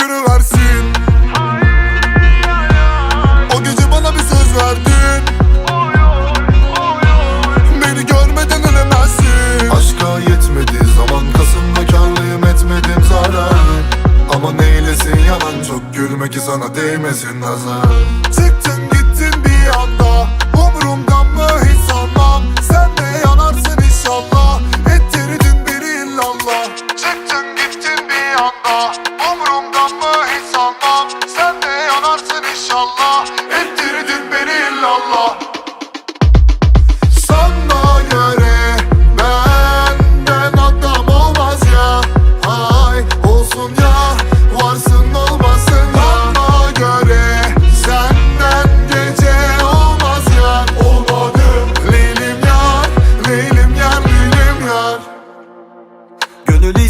görüversin. O gece bana bir söz verdin. Beni görmeden ölemezsin. Aşka yetmedi zaman Kasım'da karlıyım etmedim zarar. Ama neylesin yalan çok gülme ki sana değmesin nazar. Çıktın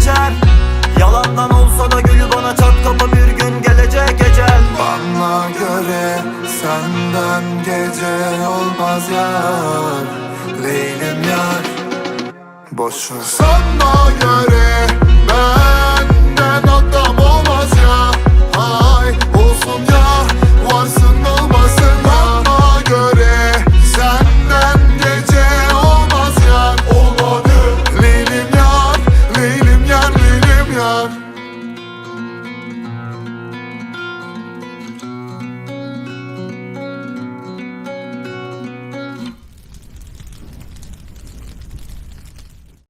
geçer. Yalandan olsa da gülü bana çat kapı bir gün gelecek ecel. Bana göre senden gece olmaz yar. Leylim yar. Boş ver. Sana göre